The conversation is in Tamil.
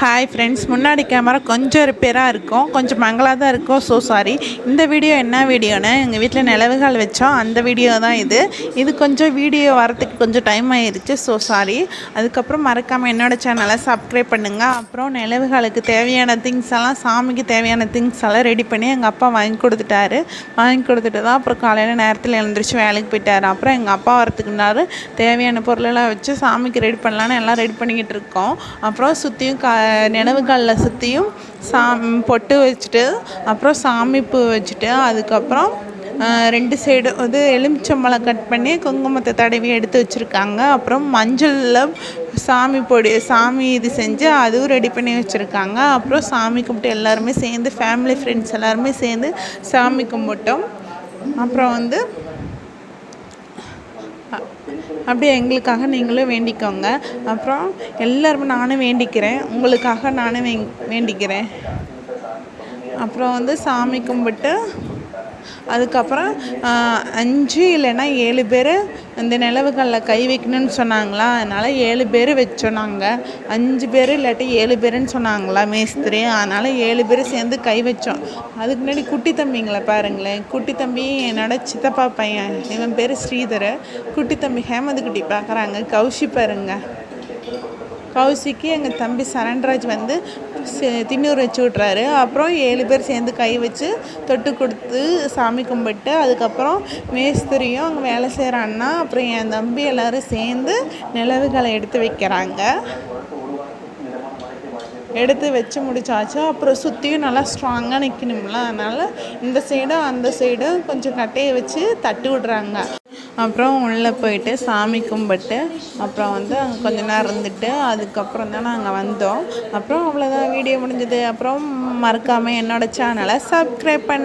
ஹாய் ஃப்ரெண்ட்ஸ் முன்னாடி கேமரா கொஞ்சம் ரிப்பேராக இருக்கும். கொஞ்சம் மங்களாக தான் இருக்கும். ஸோ சாரி இந்த வீடியோ என்ன வீடியோன்னு எங்கள் வீட்டில் நிலவுகள் வச்சோம். அந்த வீடியோ தான் இது. இது கொஞ்சம் வீடியோ வரத்துக்கு கொஞ்சம் டைம் ஆயிடுச்சு ஸோ சாரி அதுக்கப்புறம் மறக்காமல் என்னோடய சேனலை சப்ஸ்கிரைப் பண்ணுங்கள் அப்புறம் நிலவுகளுக்கு தேவையான திங்ஸ் எல்லாம் சாமிக்கு தேவையான திங்ஸ் எல்லாம் ரெடி பண்ணி எங்கள் அப்பா வாங்கி கொடுத்துட்டாரு. வாங்கி கொடுத்துட்டு தான் அப்புறம் காலையில் நேரத்தில் எழுந்திரிச்சு வேலைக்கு போயிட்டார். அப்புறம் எங்கள் அப்பா வரத்துக்குனாரு தேவையான பொருளெல்லாம் வச்சு சாமிக்கு ரெடி பண்ணலான்னு எல்லாம் ரெடி பண்ணிக்கிட்டு இருக்கோம். அப்புறம் சுற்றியும் கா நினைவுகளில் சுற்றியும் சா பொட்டு வச்சுட்டு அப்புறம் சாமி பூ வச்சுட்டு அதுக்கப்புறம் ரெண்டு சைடு வந்து எலுமிச்சம்பழம் கட் பண்ணி குங்குமத்தை தடவி எடுத்து வச்சுருக்காங்க. அப்புறம் மஞ்சளில் சாமி பொடி சாமி இது செஞ்சு அதுவும் ரெடி பண்ணி வச்சுருக்காங்க. அப்புறம் சாமி கும்பிட்டு எல்லாருமே சேர்ந்து ஃபேமிலி ஃப்ரெண்ட்ஸ் எல்லாருமே சேர்ந்து சாமி கும்பிட்டோம். அப்புறம் வந்து அப்படியே எங்களுக்காக நீங்களும் வேண்டிக்கோங்க. அப்புறம் எல்லாருமே நானும் வேண்டிக்கிறேன். உங்களுக்காக நானும் வே வேண்டிக்கிறேன். அப்புறம் வந்து சாமி கும்பிட்டு அதுக்கப்புறம் அஞ்சு இல்லைன்னா ஏழு பேர் இந்த நிலவுகளில் கை வைக்கணும்னு சொன்னாங்களா? அதனால் ஏழு பேர் வச்சோம் நாங்கள் அஞ்சு பேர் இல்லாட்டி ஏழு பேருன்னு சொன்னாங்களா மேஸ்திரி? அதனால் ஏழு பேர் சேர்ந்து கை வச்சோம். அதுக்கு முன்னாடி குட்டி தம்பிங்களை பாருங்களேன். குட்டி தம்பி என்னோட சித்தப்பா பையன். இவன் பேர் ஸ்ரீதர். குட்டி தம்பி ஹேமந்த் குட்டி பார்க்குறாங்க கௌஷி பாருங்க. கௌசிக்கு எங்கள் தம்பி சரண்ராஜ் வந்து திண்ணூர் திண்ணூறு வச்சு விட்றாரு அப்புறம் ஏழு பேர் சேர்ந்து கை வச்சு தொட்டு கொடுத்து சாமி கும்பிட்டு அதுக்கப்புறம் மேஸ்திரியும் அங்கே வேலை செய்கிற அண்ணா அப்புறம் என் தம்பி எல்லோரும் சேர்ந்து நிலவுகளை எடுத்து வைக்கிறாங்க. எடுத்து வச்சு முடிச்சாச்சு. அப்புறம் சுற்றியும் நல்லா ஸ்ட்ராங்காக நிற்கணும்ல அதனால் இந்த சைடும் அந்த சைடும் கொஞ்சம் கட்டையை வச்சு தட்டு விடுறாங்க. அப்புறம் உள்ளே போயிட்டு சாமி கும்பிட்டு அப்புறம் வந்து அங்கே கொஞ்ச நேரம் இருந்துட்டு அதுக்கப்புறம் தான் நாங்கள் வந்தோம். அப்புறம் அவ்வளோதான் வீடியோ முடிஞ்சது. அப்புறம் மறக்காமல் என்னோடய சேனலை சப்ஸ்கிரைப் பண்ணி